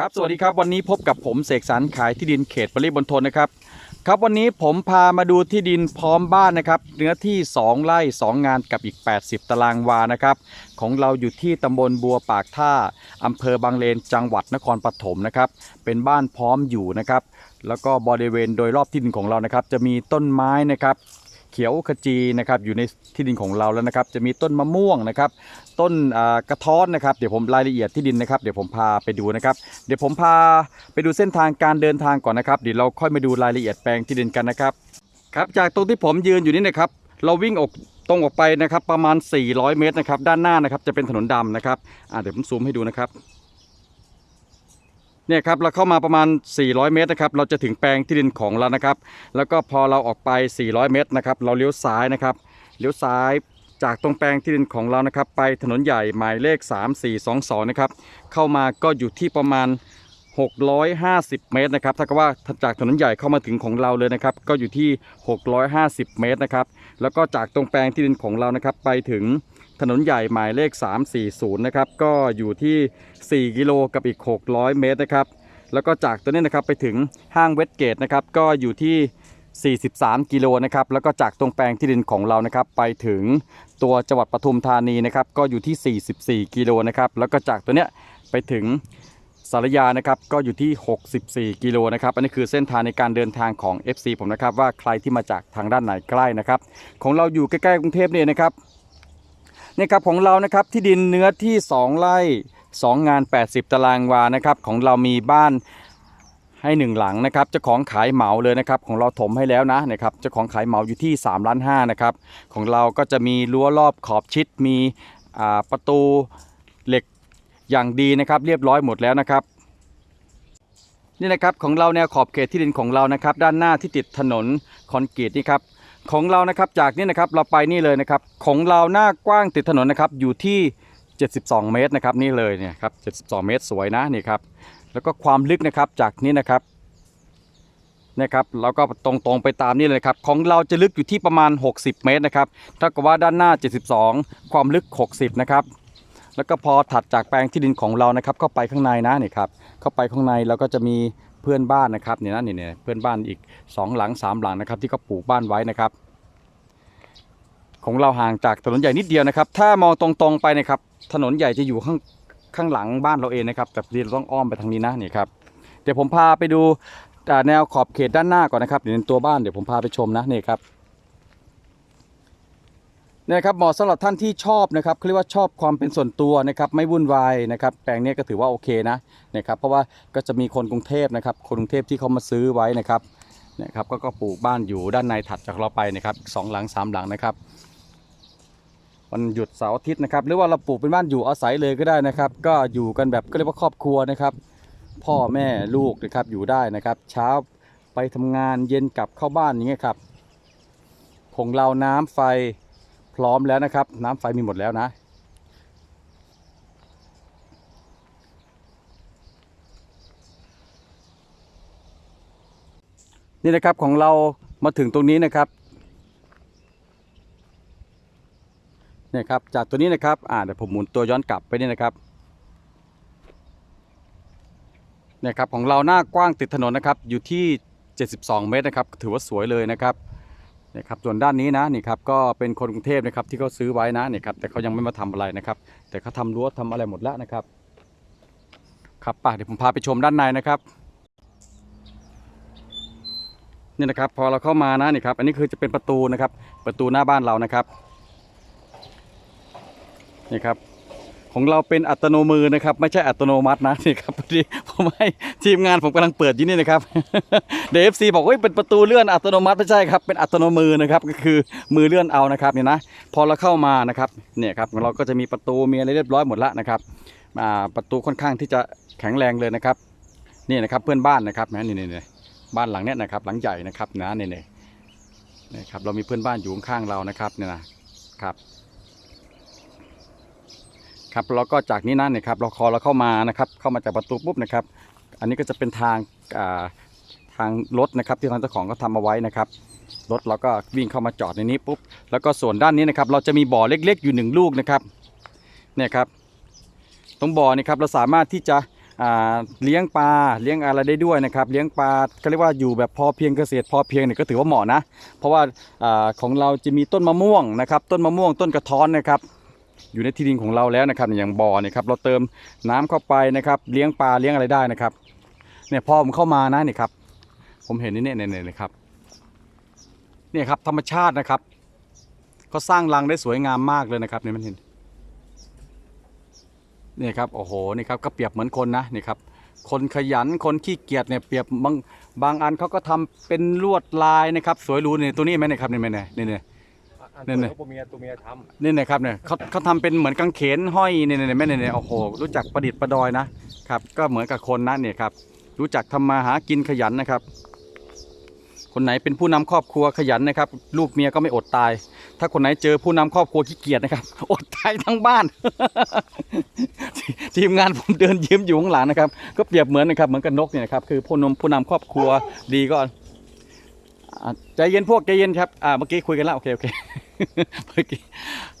ครับสวัสดีครับวันนี้พบกับผมเสกสรรขายที่ดินเขตปริมณฑลนะครับครับวันนี้ผมพามาดูที่ดินพร้อมบ้านนะครับเนื้อที่ 2 ไร่ 2 งานกับอีก 80 ตารางวานะครับของเราอยู่ที่ตำบลบัวปากท่าอำเภอบางเลนจังหวัดนครปฐมนะครับเป็นบ้านพร้อมอยู่นะครับแล้วก็บริเวณโดยรอบที่ดินของเรานะครับจะมีต้นไม้นะครับเขียวขจีนะครับอยู่ในที่ดินของเราแล้วนะครับ จะมีต้นมะม่วงนะครับ ต้นกระท้อนนะครับเดี๋ยวผมรายละเอียดที่ดินนะครับเดี๋ยวผมพาไปดูนะครับเดี๋ยวผมพาไปดูเส้นทางการเดินทางก่อนนะครับเดี๋ยวเราค่อยมาดูรายละเอียดแปลงที่ดินกันนะครับครับจากตรงที่ผมยืนอยู่นี่นะครับเราวิ่งออกตรงออกไปนะครับประมาณ 400 เมตรนะครับด้านหน้านะครับจะเป็นถนนดำนะครับอ่าเดี๋ยวผมซูมให้ดูนะครับเนี่ยครับเราเข้ามาประมาณ 400 เมตรนะครับเราจะถึงแปลงที่ดินของเรานะครับ แล้วก็พอเราออกไป 400 เมตรนะครับเราเลี้ยวซ้ายนะครับเลี้ยวซ้าย จากตรงแปลงที่ดินของเรานะครับ ไปถนนใหญ่หมายเลข 3422 นะครับ เข้ามาก็อยู่ที่ประมาณ 650 เมตรนะครับถ้ากับว่าจากถนนใหญ่เข้ามาถึงของเราเลยนะครับ ก็อยู่ที่ 650 เมตรนะครับ แล้วก็จากตรงแปลงที่ดินของเรานะครับ ไปถึงถนนใหญ่หมายเลข 340 นะครับ ก็อยู่ที่ 4 กิโลกับอีก 600 เมตรนะครับ แล้วก็จากตัวนี้นะครับไปถึงห้างเวสเกตนะครับ ก็อยู่ที่ 43 กิโลนะครับแล้วก็จากตรงแปลงที่ดินของเรานะครับไปถึงตัวจังหวัดปทุมธานีนะครับก็อยู่ที่ 44 กิโลนะครับแล้วก็จากตัวเนี้ยไปถึงสารยานะครับก็อยู่ที่ 64 กิโลนะครับอันนี้คือเส้นทางในการเดินทางของ FC ผมนะครับว่าใครที่มาจากทางด้านไหนใกล้นะครับของเราอยู่ใกล้ๆกรุงเทพเนี่ยนะครับนี่ครับของเรานะครับที่ดินเนื้อที่ 2 ไร่ 2 งาน 80 ตารางวานะครับของเรามีบ้าน ให้หนึ่งหลังนะครับเจ้าของขายเหมาเลยนะครับของเราถมให้แล้วนะนะครับเจ้าของขายเหมาอยู่ที่3ล้าน5นะครับของเราก็จะมีรั้วรอบขอบชิดมีประตูเหล็กอย่างดีนะครับ เรียบร้อยหมดแล้วนะครับนี่นะครับของเราแนวขอบเขตที่ดินของเรานะครับ ด้านหน้าที่ติดถนนคอนกรีตนี่ครับของเรานะครับจากนี้นะครับเราไปนี่เลยนะครับ ของเราหน้ากว้างติดถนนนะครับอยู่ที่ 72 เมตรนะครับนี่เลยเนี่ยครับ72 เมตรสวยนะนี่ครับ แล้วก็ความลึกนะครับจากนี้นะครับนะครับเราก็ตรงๆไปตามนี่เลยครับ ของเราจะลึกอยู่ที่ประมาณ 60 เมตรนะครับถ้ากับว่าด้านหน้า 72 ความลึก 60 นะครับ แล้วก็พอถัดจากแปลงที่ดินของเรานะครับ เข้าไปข้างในนะนี่ครับเข้าไปข้างในแล้วก็จะมีเพื่อนบ้านนะครับนี่นะเนี่ยเพื่อนบ้านอีก 2 หลัง 3 หลังนะครับ ที่เขาปลูกบ้านไว้นะครับ ของเราห่างจากถนนใหญ่นิดเดียวนะครับ ถ้ามองตรงๆไปนะครับถนนใหญ่จะอยู่ข้าง ข้างหลังบ้านเราเองนะครับ แต่ดีเราต้องอ้อมไปทางนี้นะนี่ครับเดี๋ยวผมพาไปดูแนวขอบเขตด้านหน้าก่อนนะครับเดี๋ยวตัวบ้านเดี๋ยวผมพาไปชมนะนี่ครับนี่ครับเหมาะสำหรับท่านที่ชอบนะครับเขาเรียกว่าชอบความเป็นส่วนตัวนะครับไม่วุ่นวายนะครับแปลงนี้ก็ถือว่าโอเคนะนะครับเพราะว่าก็จะมีคนกรุงเทพนะครับคนกรุงเทพที่เขามาซื้อไว้นะครับนะครับก็ปลูกบ้านอยู่ด้านในถัดจากเราไปนะครับสองหลังสามหลังนะครับ วันหยุดเสาร์อาทิตย์นะครับ หรือว่าเราปลูกเป็นบ้านอยู่อาศัยเลยก็ได้นะครับ ก็อยู่กันแบบก็เรียกว่าครอบครัวนะครับ พ่อแม่ลูกนะครับอยู่ได้นะครับ เช้าไปทำงานเย็นกลับเข้าบ้านอย่างเงี้ยครับของเราน้ำไฟพร้อมแล้วนะครับ น้ำไฟมีหมดแล้วนะนี่นะครับของเรามาถึงตรงนี้นะครับ เนี่ยครับจากตัวนี้นะครับอ่าเดี๋ยวผมหมุนตัวย้อนกลับไปนี่นะครับเนี่ยครับของเราหน้ากว้างติดถนนนะครับอยู่ที่ 72 เมตรนะครับถือว่าสวยเลยนะครับนะครับส่วนด้านนี้นะนี่ครับก็เป็นคนกรุงเทพนะครับที่เขาซื้อไว้นะนี่ครับแต่เขายังไม่มาทำอะไรนะครับ แต่เขาทำรั้วทำอะไรหมดแล้วนะครับครับป่ะเดี๋ยวผมพาไปชมด้านในนะครับนี่นะครับพอเราเข้ามานะนี่ครับอันนี้คือจะเป็นประตูนะครับประตูหน้าบ้านเรานะครับ นี่ครับ ของเราเป็นอัตโนมือนะครับ ไม่ใช่อัตโนมัตินะนี่ครับพอดีผมให้ทีมงานผมกำลังเปิดอยู่นี่นะครับเดฟซีบอกว่าเฮ้ยเป็นประตูเลื่อนอัตโนมัติไม่ใช่ครับเป็นอัตโนมือนะครับก็คือมือเลื่อนเอานะครับเนี่ยนะพอเราเข้ามานะครับเนี่ยครับเราก็จะมีประตูมีอะไรเรียบร้อยหมดล้วนะครับประตูค่อนข้างที่จะแข็งแรงเลยนะครับนี่นะครับเพื่อนบ้านนะครับนะนี่นี่บ้านหลังเนี้ยนะครับหลังใหญ่นะครับนะนี่นี่นะครับเรามีเพื่อนบ้านอยู่ข้างเรานะครับเนี่ยนะครับ ครับแล้วก็จากนี้นั่นเนี่ยครับเราคอเราเข้ามานะครับเข้ามาจากประตูปุ๊บนะครับ อันนี้ก็จะเป็นทางทางรถนะครับที่ทางเจ้าของก็ทำเอาไว้นะครับรถเราก็วิ่งเข้ามาจอดในนี้ปุ๊บแล้วก็ส่วนด้านนี้นะครับเราจะมีบ่อเล็กๆอยู่หนึ่งลูกนะครับเนี่ยครับตรงบ่อนี่ครับเราสามารถที่จะเลี้ยงปลาเลี้ยงอะไรได้ด้วยนะครับ เลี้ยงปลาก็เรียกว่าอยู่แบบพอเพียงเกษตรพอเพียงเนี่ยก็ถือว่าเหมาะนะ เพราะว่าของเราจะมีต้นมะม่วงนะครับ ต้นมะม่วงต้นกระท้อนนะครับ อยู่ในที่ดินของเราแล้วนะครับอย่างบ่อเนี่ยครับเราเติมน้ำเข้าไปนะครับเลี้ยงปลาเลี้ยงอะไรได้นะครับเนี่ยพอผมเข้ามานะนี่ครับ ผมเห็นนี่เนี่ยเนี่ยเนี่ยครับเนี่ยครับธรรมชาตินะครับเขาสร้างรังได้สวยงามมากเลยนะครับเนี่ยมันเห็นเนี่ยครับโอ้โหนี่ครับก็เปรียบเหมือนคนนะนี่ครับคนขยันคนขี้เกียจเนี่ยเปรียบบางบางอันเขาก็ทำเป็นลวดลายนะครับ สวยหรูเนี่ยตัวนี้ไหมเนี่ยครับเนี่ยเนี่ยเนี่ยเนี่ย อันนั่นน่ะตัวเมียตัวเมียทนี่นะครับเนี่ยเขาเขาทำเป็นเหมือนกางเขนห้อยเนี่ยเนี่ยแม่เนี่ยเนี่ยโอ้โหรู้จักประดิษฐ์ประดอยนะครับ ก็เหมือนกับคนนะเนี่ยครับ รู้จักทำมาหากินขยันนะครับ คนไหนเป็นผู้นำครอบครัวขยันนะครับ ลูกเมียก็ไม่อดตาย ถ้าคนไหนเจอผู้นำครอบครัวขี้เกียจนะครับ อดตายทั้งบ้าน ทีมงานผมเดินยิ้มอยู่ข้างหลังนะครับ ก็เปรียบเหมือนนะครับเหมือนกับนกเนี่ยนะครับคือผู้นำผู้นำครอบครัวดีก็ อะใจเย็นพวกใจเย็นครับอ่าเมื่อกี้คุยกันแล้วโอเคโอเค เมื่อกี้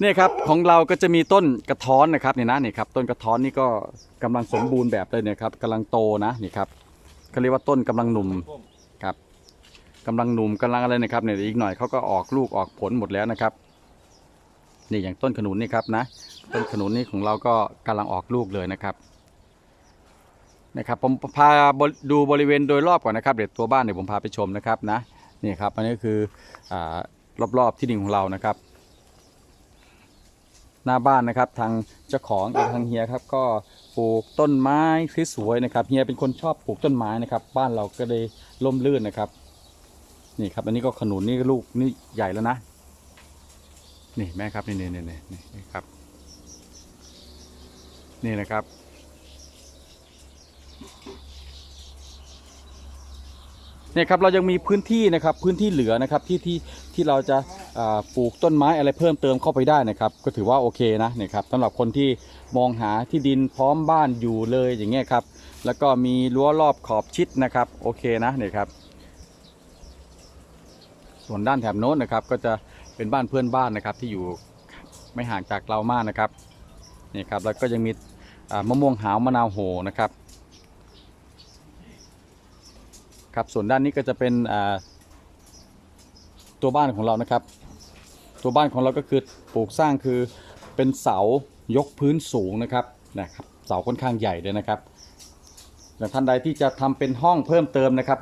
เนี่ยครับของเราก็จะมีต้นกระท้อนนะครับเนี่ยนะนี่ครับต้นกระท้อนนี่ก็กำลังสมบูรณ์แบบเลยเนี่ยครับกำลังโตนะนี่ครับเขาเรียกว่าต้นกำลังหนุ่มครับกำลังหนุ่มกำลังอะไรนะครับเนี่ยอีกหน่อยเขาก็ออกลูกออกผลหมดแล้วนะครับนี่อย่างต้นขนุนนี่ครับนะ ต้นขนุนนี่ของเราก็กำลังออกลูกเลยนะครับนะครับผมพาดูบริเวณโดยรอบก่อนนะครับเดี๋ยวตัวบ้านเดี๋ยวผมพาไปชมนะครับนะ นี่ครับอันนี้คืออรอบๆที่ดินของเรานะครับ หน้าบ้านนะครับทางเจ้าของกับทางเฮียครับก็ปลูกต้นไม้สวยๆนะครับเฮียเป็นคนชอบปลูกต้นไม้นะครับ บ้านเราก็เลยร่มรื่นนะครับ นี่ครับ อันนี้ก็ขนุนนี่ลูกนี่ใหญ่แล้วนะ นี่แม่ครับนี่นี่นี่นี่ครับ นี่นะครับ เนี่ยครับเรายังมีพื้นที่นะครับพื้นที่เหลือนะครับที่ที่ที่เราจะปลูกต้นไม้อะไรเพิ่มเติมเข้าไปได้นะครับ ก็ถือว่าโอเคนะเนี่ยครับสำหรับคนที่มองหาที่ดินพร้อมบ้านอยู่เลยอย่างเงี้ยครับแล้วก็มีรั้วรอบขอบชิดนะครับโอเคนะเนี่ยครับ ส่วนด้านแถบโน้นนะครับ ก็จะเป็นบ้านเพื่อนบ้านนะครับที่อยู่ไม่ห่างจากเรามากนะครับนี่ครับแล้วก็ยังมีมะม่วงหาวมะนาวโหนะครับ ครับส่วนด้านนี้ก็จะเป็นตัวบ้านของเรานะครับ ตัวบ้านของเราก็คือปลูกสร้างคือเป็นเสายกพื้นสูงนะครับนะครับเสาค่อนข้างใหญ่เลยนะครับแต่ท่านใดที่จะทำเป็นห้องเพิ่มเติมนะครับ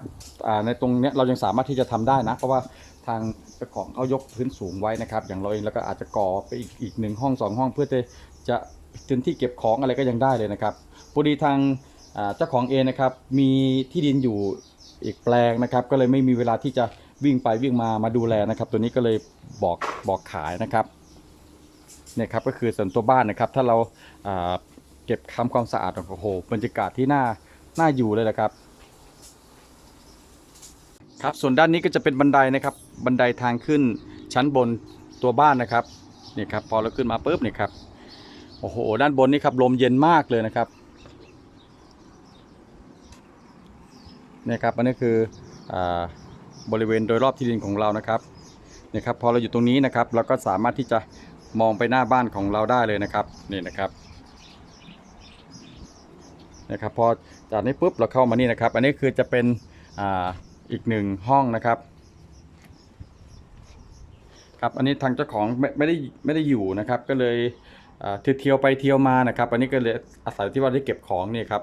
ในตรงนี้เรายังสามารถที่จะทำได้นะ เพราะว่าทางเจ้าของเขายกพื้นสูงไว้นะครับ อย่างเราเองแล้วก็อาจจะก่อไปอีกอีกหนึ่งห้องสองห้องเพื่อจะจะพื้นที่เก็บของอะไรก็ยังได้เลยนะครับพอดีทางเจ้าของเองนะครับมีที่ดินอยู่ อีกแปลงนะครับ ก็เลยไม่มีเวลาที่จะวิ่งไปวิ่งมามาดูแลนะครับ ตัวนี้ก็เลยบอกบอกขายนะครับเนี่ยครับก็คือส่วนตัวบ้านนะครับ ถ้าเราาเก็บทำความสะอาดโอ้โหบรรยากาศที่น่าน่าอยู่เลยนะครับ ครับส่วนด้านนี้ก็จะเป็นบันไดนะครับ บันไดทางขึ้นชั้นบนตัวบ้านนะครับนี่ครับพอเราขึ้นมาปุ๊บนี่ครับโอ้โหด้านบนนี่ครับลมเย็นมากเลยนะครับ นี่ครับอันนี้คืออบริเวณโดยรอบที่ดินของเรานะครับนี่ครับพอเราอยู่ตรงนี้นะครับเราก็สามารถที่จะมองไปหน้าบ้านของเราได้เลยนะครับนี่นะครับนะครับพอจากนี้ปุ๊บเราเข้ามานี่นะครับ อันนี้คือจะเป็นออีกหนึ่งห้องนะครับครับอันนี้ทางเจ้าของไม่ไม่ได้ไม่ได้อยู่นะครับ ก็เลยเที่ยวไปเที่ยวมานะครับ อันนี้ก็เลยอาศัยที่ว่าได้เก็บของนี่ครับ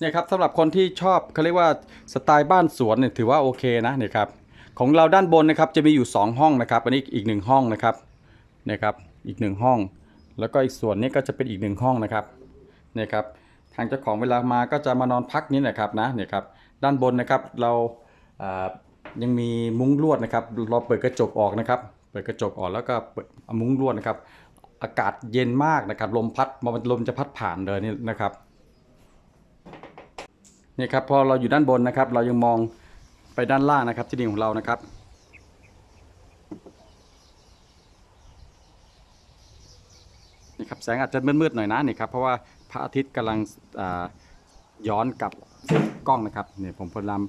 เนี่ยครับสำหรับคนที่ชอบเขาเรียกว่าสไตล์บ้านสวนเนี่ยถือว่าโอเคนะเนี่ยครับของเราด้านบนนะครับจะมีอยู่ 2 ห้องนะครับ อันนี้อีกหนึ่งห้องนะครับเนี่ยครับอีกหนึ่งห้อง แล้วก็อีกส่วนนี้ก็จะเป็นอีกหนึ่งห้องนะครับเนี่ยครับทางเจ้าของเวลามาก็จะมานอนพักนี้นะครับนะเนี่ยครับด้านบนนะครับเราอ่ายังมีมุ้งลวดนะครับเราเปิดกระจกออกนะครับเปิดกระจกออกแล้วก็เปิดมุ้งลวดนะครับ อากาศเย็นมากนะครับลมพัดลมจะพัดผ่านเลยนี่นะครับ นี่ครับพอเราอยู่ด้านบนนะครับ เรายังมองไปด้านล่างนะครับ ที่ดินของเรานะครับ นี่ครับแสงอาจจะมืดๆหน่อยนะนี่ครับเพราะว่าพระอาทิตย์กำลังย้อนกลับกล้องนะครับเนี่ยผมพยายาม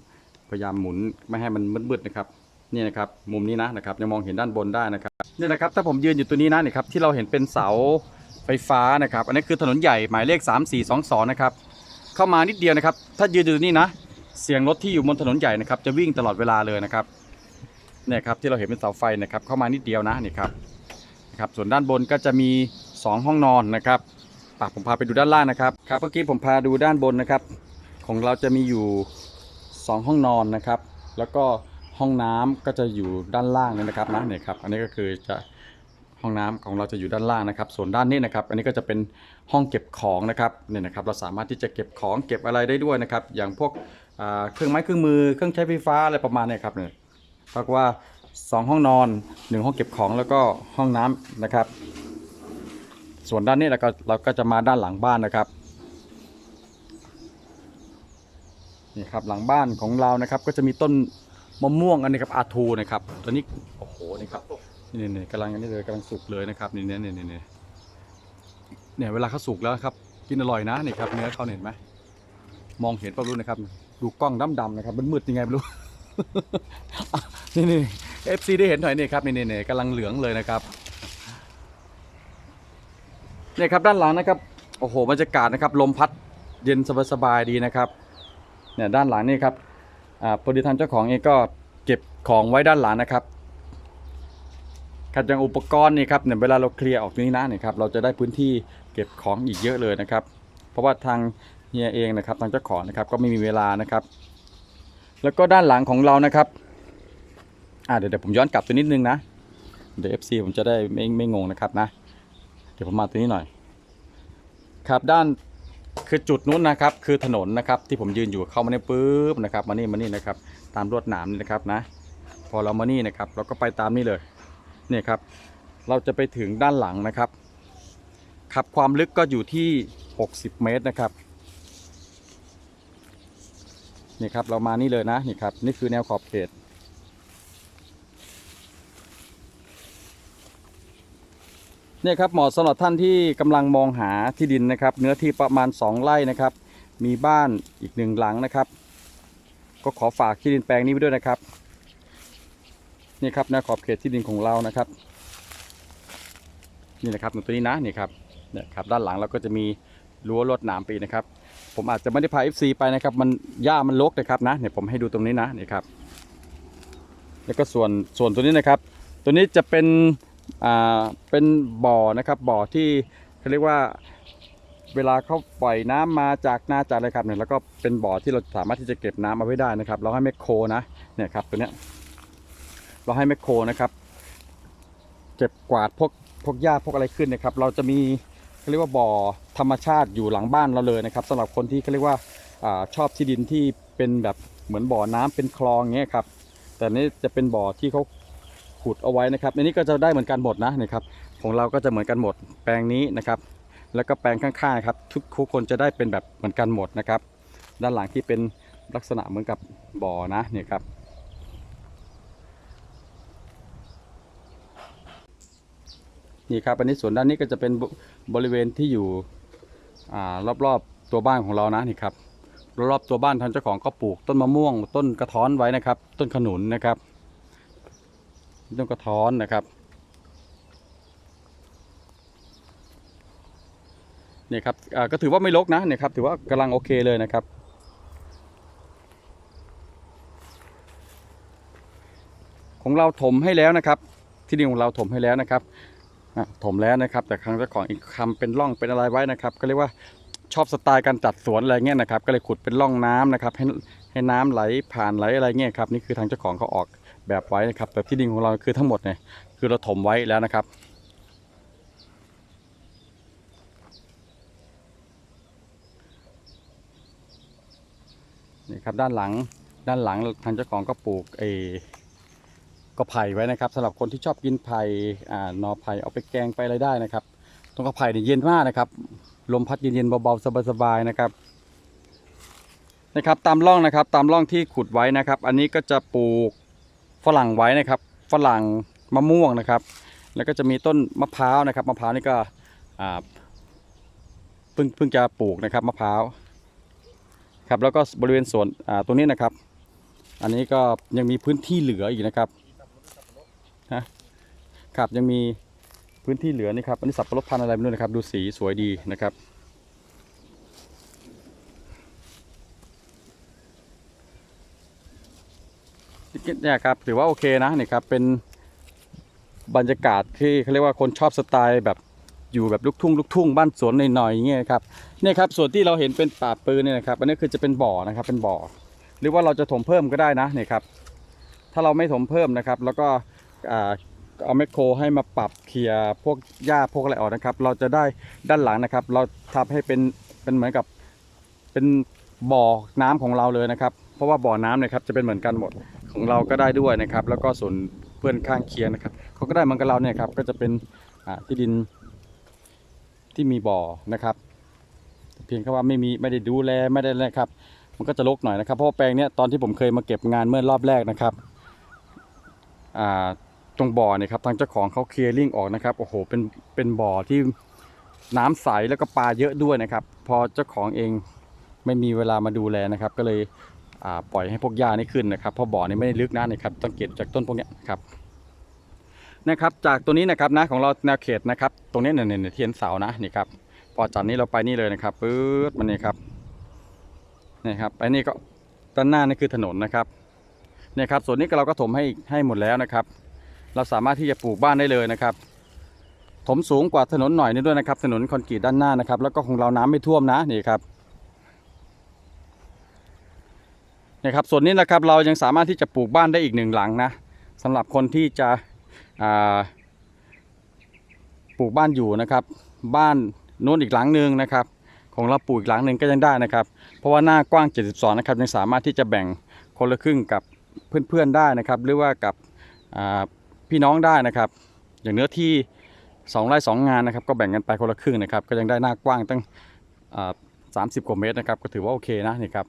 พยายามหมุนไม่ให้มันมืดๆนะครับนี่นะครับมุมนี้นะนะครับยังมองเห็นด้านบนได้นะครับนี่นะครับถ้าผมยืนอยู่ตัวนี้นะนี่ครับที่เราเห็นเป็นเสาไฟฟ้านะครับ อันนี้คือถนนใหญ่หมายเลข 3422 นะครับ เข้ามานิดเดียวนะครับ ถ้ายืนอยู่นี้นะ เสียงรถที่อยู่บนถนนใหญ่นะครับ จะวิ่งตลอดเวลาเลยนะครับเนี่ยครับที่เราเห็นเป็นเสาไฟนะครับ เข้ามานิดเดียวนะนี่ครับนะครับ ส่วนด้านบนก็จะมี 2 ห้องนอนนะครับปะผมพาไปดูด้านล่างนะครับครับเมื่อกี้ผมพาดูด้านบนนะครับ ของเราจะมีอยู่ 2 ห้องนอนนะครับ แล้วก็ห้องน้ำก็จะอยู่ด้านล่างนี่นะครับนะเนี่ยครับ อันนี้ก็คือจะ ห้องน้ำของเราจะอยู่ด้านล่างนะครับ ส่วนด้านนี้นะครับ อันนี้ก็จะเป็นห้องเก็บของนะครับเนี่ยนะครับ เราสามารถที่จะเก็บของเก็บอะไรได้ด้วยนะครับ อย่างพวกเครื่องไม้เครื่องมือ เครื่องใช้ไฟฟ้าอะไรประมาณนี้ครับเนี่ยเรียกว่า 2 ห้องนอน 1 ห้องเก็บของแล้วก็ห้องน้ำนะครับ ส่วนด้านนี้เราก็เราก็จะมาด้านหลังบ้านนะครับนี่ครับหลังบ้านของเรานะครับ ก็จะมีต้นมะม่วงอันนี้ครับอาทูนะครับตอนนี้โอ้โหนี่ครับ นี่นี่กำลังนนี้เลยกำลังสุกเลยนะครับนี่เนี่ยนี่นี่นี่เนี่ยเวลาเขาสุกแล้วครับ กินอร่อยนะนี่ครับเนื้อเขาเห็นไหมมองเห็นปล่ารู้นะครับ ดูกล้องดำๆนะครับมันมืดยังไงไม่รู้นี่นี่เอฟซีได้เห็นหน่อยนี่ครับนี่นี่นี่กำลังเหลืองเลยนะครับเนี่ยครับด้านหลังนะครับโอ้โหบรรยากาศนะครับลมพัดเย็นสบายๆดีนะครับเนี่ยด้านหลังนี่ครับอ่าพอดีทางเจ้าของเองก็เก็บของไว้ด้านหลังนะครับ ขัดอย่างอุปกรณ์นี่ครับเนี่ยเวลาเราเคลียร์ออกนี้นะเนี่ยครับเราจะได้พื้นที่เก็บของอีกเยอะเลยนะครับ เพราะว่าทางเฮียเองนะครับทางเจ้าของนะครับก็ไม่มีเวลานะครับ แล้วก็ด้านหลังของเรานะครับอ่าเดี๋ยวเดี๋ยวผมย้อนกลับตัวนิดนึงนะเดี๋ยว FC ผมจะได้ไม่ไม่งงนะครับนะ เดี๋ยวผมมาตัวนี้หน่อย ครับด้านคือจุดนู้นนะครับ คือถนนนะครับ ที่ผมยืนอยู่เข้ามาเนี่ยปุ๊บนะครับมานี่มานี่นะครับ ตามลวดหนามนี่นะครับนะ พอเรามานี่นะครับ เราก็ไปตามนี่เลย เนี่ยครับเราจะไปถึงด้านหลังนะครับครับความลึกก็อยู่ที่ 60 เมตรนะครับนี่ครับเรามานี่เลยนะนี่ครับนี่คือแนวขอบเขตเนี่ยครับเหมาะสำหรับท่านที่กำลังมองหาที่ดินนะครับ เนื้อที่ประมาณ 2 ไร่นะครับ มีบ้านอีกหนึ่งหลังนะครับ ก็ขอฝากที่ดินแปลงนี้ไว้ด้วยนะครับ นี่ครับแนวขอบเขตที่ดินของเรานะครับ นี่นะครับตัวนี้นะนี่ครับเนี่ยครับด้านหลังเราก็จะมีรั้วรวดหนามปีนะครับ ผมอาจจะไม่ได้พา FC ไปนะครับ มันหญ้ามันรกนะครับนะเนี่ยผมให้ดูตรงนี้นะนี่ครับ แล้วก็ส่วนส่วนตัวนี้นะครับ ตัวนี้จะเป็นอ่าเป็นบ่อนะครับ บ่อที่เขาเรียกว่าเวลาเขาปล่อยน้ำมาจากนาจากอะไรครับเนี่ยแล้วก็เป็นบ่อที่เราสามารถที่จะเก็บน้ำเอาไว้ได้นะครับ เราให้แมคโครนะเนี่ยครับตัวเนี้ย เราให้แมคโครนะครับ เก็บกวาดพวกพวกหญ้าพวกอะไรขึ้นนะครับ เราจะมีเขาเรียกว่าบ่อธรรมชาติอยู่หลังบ้านเราเลยนะครับสำหรับคนที่เขาเรียกว่าอาชอบที่ดินที่เป็นแบบเหมือนบ่อน้ำเป็นคลองเงี้ยครับ แต่นี่จะเป็นบ่อที่เขาขุดเอาไว้นะครับในนี้ก็จะได้เหมือนกันหมดนะนี่ครับ ของเราก็จะเหมือนกันหมด แปลงนี้นะครับ แล้วก็แปลงข้างๆครับทุกทุกคนจะได้เป็นแบบเหมือนกันหมดนะครับ ด้านหลังที่เป็นลักษณะเหมือนกับบ่อนะเนี่ยครับ นี่ครับอันนี้ส่วนด้านนี้ก็จะเป็นบบริเวณที่อยู่อ่ารอบๆตัวบ้านของเรานะนี่ครับรอบๆตัวบ้านทางเจ้าของก็ปลูกต้นมะม่วง ต้นกระท้อนไว้นะครับ ต้นขนุนนะครับ ต้นกระท้อนนะครับเนี่ยครับก็ถือว่าไม่รกนะเนี่ยครับถือว่ากำลังโอเคเลยนะครับของเราถมให้แล้วนะครับ ที่ดินของเราถมให้แล้วนะครับ ถมแล้วนะครับ แต่ครั้งเจ้าของอีกคำเป็นร่องเป็นอะไรไว้นะครับ ก็เรียกว่าชอบสไตล์การจัดสวนอะไรเงี้ยนะครับ ก็เลยขุดเป็นร่องน้ำนะครับ ให้ให้น้ำไหลผ่านไหลอะไรเงี้ยครับนี่คือทางเจ้าของเขาออกแบบไว้นะครับ แต่ที่ดินของเราคือทั้งหมดเนี่ยคือเราถมไว้แล้วนะครับนี่ครับด้านหลังด้านหลังทางเจ้าของก็ปลูกเอ ก็ไผ่ไว้นะครับสำหรับคนที่ชอบกินไผ่อ่าหนอไผ่เอาไปแกงไปอะไรได้นะครับตรงกระไผ่เนี่ยเย็นมากนะครับ ลมพัดเย็นๆเบาๆสบายๆนะครับนะครับ ตามร่องนะครับตามร่องที่ขุดไว้นะครับ อันนี้ก็จะปลูกฝรั่งไว้นะครับ ฝรั่งมะม่วงนะครับ แล้วก็จะมีต้นมะพร้าวนะครับมะพร้าวนี่ก็อ่าเพิ่งเพิ่งจะปลูกนะครับมะพร้าวครับแล้วก็บริเวณสวนอ่าตรงนี้นะครับ อันนี้ก็ยังมีพื้นที่เหลืออีกนะครับ ฮะครับยังมีพื้นที่เหลือนี่ครับอันนี้สับปะรดพันธุ์อะไรไม่รู้นะครับ ดูสีสวยดีนะครับเนี่ยครับถือว่าโอเคนะนี่ครับเป็นบรรยากาศที่เขาเรียกว่าคนชอบสไตล์แบบอยู่แบบลูกทุ่งลูกทุ่งบ้านสวนหน่อยๆอย่างเงี้ยครับเนี่ยครับส่วนที่เราเห็นเป็นป่าปืนเนี่ยนะครับอันนี้คือจะเป็นบ่อนะครับเป็นบ่อ หรือว่าเราจะถมเพิ่มก็ได้นะเนี่ยครับถ้าเราไม่ถมเพิ่มนะครับ แล้วก็ เอาแมคโครให้มาปรับเคลียร์พวกหญ้าพวกอะไรออกนะครับ เราจะได้ด้านหลังนะครับ เราทำให้เป็นเป็นเหมือนกับเป็นบ่อน้ำของเราเลยนะครับ เพราะว่าบ่อน้ำเนี่ยครับจะเป็นเหมือนกันหมดของเราก็ได้ด้วยนะครับ แล้วก็ส่วนเพื่อนข้างเคียงนะครับเขาก็ได้เหมือนกับเราเนี่ยครับก็จะเป็นที่ดินที่มีบ่อนะครับ เพียงแค่ว่าไม่มีไม่ได้ดูแลไม่ได้นะครับ มันก็จะรกหน่อยนะครับเพราะาแปลงเนี้ยตอนที่ผมเคยมาเก็บงานเมื่อรอบแรกนะครับอ่า ตรงบ่อเนี่ยครับทางเจ้าของเขาเคลียร์ลิงออกนะครับโอ้โหเป็นเป็นบ่อที่น้ำใสแล้วก็ปลาเยอะด้วยนะครับ พอเจ้าของเองไม่มีเวลามาดูแลนะครับ ก็เลยปล่อยให้พวกหญ้านี่ขึ้นนะครับเพราะบ่อนี่ไม่ได้ลึกนะนะครับต้องเก็บจากต้นพวกนี้นะครับนะครับจากตัวนี้นะครับนะของเราแนวเขตนะครับ ตรงนี้เนี่ยเนี่ยเที่เห็นเสานะนี่ครับพอจากนี้เราไปนี่เลยนะครับปื๊ดมันนี่ครับนี่ครับไปนี่ก็ด้านหน้านี่คือถนนนะครับเนี่ยครับส่วนนี้เราก็ถมให้ให้หมดแล้วนะครับ เราสามารถที่จะปลูกบ้านได้เลยนะครับ ถมสูงกว่าถนนหน่อยนึงด้วยนะครับ ถนนคอนกรีตด้านหน้านะครับ แล้วก็ของเราน้ำไม่ท่วมนะนี่ครับนะครับส่วนนี้นะครับเรายังสามารถที่จะปลูกบ้านได้อีกหนึ่งหลังนะสำหรับคนที่จะปลูกบ้านอยู่นะครับ บ้านนู้นอีกหลังหนึ่งนะครับ ของเราปลูกอีกหลังหนึ่งก็ยังได้นะครับ เพราะว่าหน้ากว้าง 72 นะครับยังสามารถที่จะแบ่งคนละครึ่งกับเพื่อนๆได้นะครับ หรือว่ากับ พี่น้องได้นะครับ อย่างเนื้อที่2ไร่2 งานนะครับ ก็แบ่งกันไปคนละครึ่งนะครับ ก็ยังได้หน้ากว้างตั้งอ่า30กว่าเมตรนะครับ ก็ถือว่าโอเคนะนี่ครับ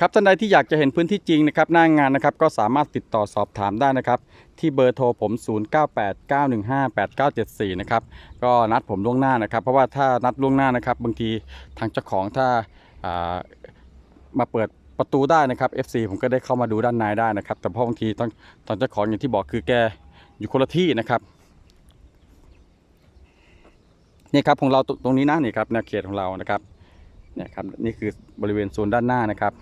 ครับท่านใดที่อยากจะเห็นพื้นที่จริงนะครับหน้างานนะครับก็สามารถติดต่อสอบถามได้นะครับ ที่เบอร์โทรผม 0989158974 นะครับก็นัดผมล่วงหน้านะครับ เพราะว่าถ้านัดล่วงหน้านะครับ บางทีทางเจ้าของถ้าามาเปิด ประตูได้นะครับ FC ผมก็ได้เข้ามาดูด้านในได้นะครับ แต่พราะบางทีต้องตอนเจ้าของอย่างที่บอกคือแกอยู่คนละที่นะครับนี่ครับของเราตตรงนี้นะนี่ครับแนวเขตของเรานะครับเนี่ยครับนี่คือบริเวณโซนด้านหน้านะครับ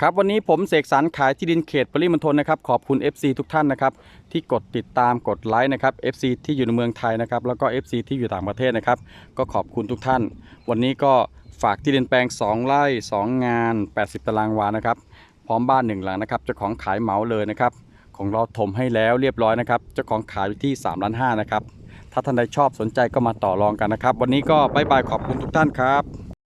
ครับวันนี้ผมเสกสรรขายที่ดินเขตปริมณฑลนะครับขอบคุณ FC ทุกท่านนะครับ ที่กดติดตามกดไลค์นะครับ FC ที่อยู่ในเมืองไทยนะครับ แล้วก็ FC ที่อยู่ต่างประเทศนะครับ ก็ขอบคุณทุกท่าน วันนี้ก็ ฝากที่ดินแปลง 2 ไร่ 2 งาน 80 ตารางวานะครับ พร้อมบ้านหนึ่งหลังนะครับเจ้าของขายเหมาเลยนะครับ ของเราถมให้แล้วเรียบร้อยนะครับเจ้าของขายอยู่ที่3ล้าน5นะครับ ถ้าท่านใดชอบสนใจก็มาต่อรองกันนะครับ วันนี้ก็บายบายขอบคุณทุกท่านครับ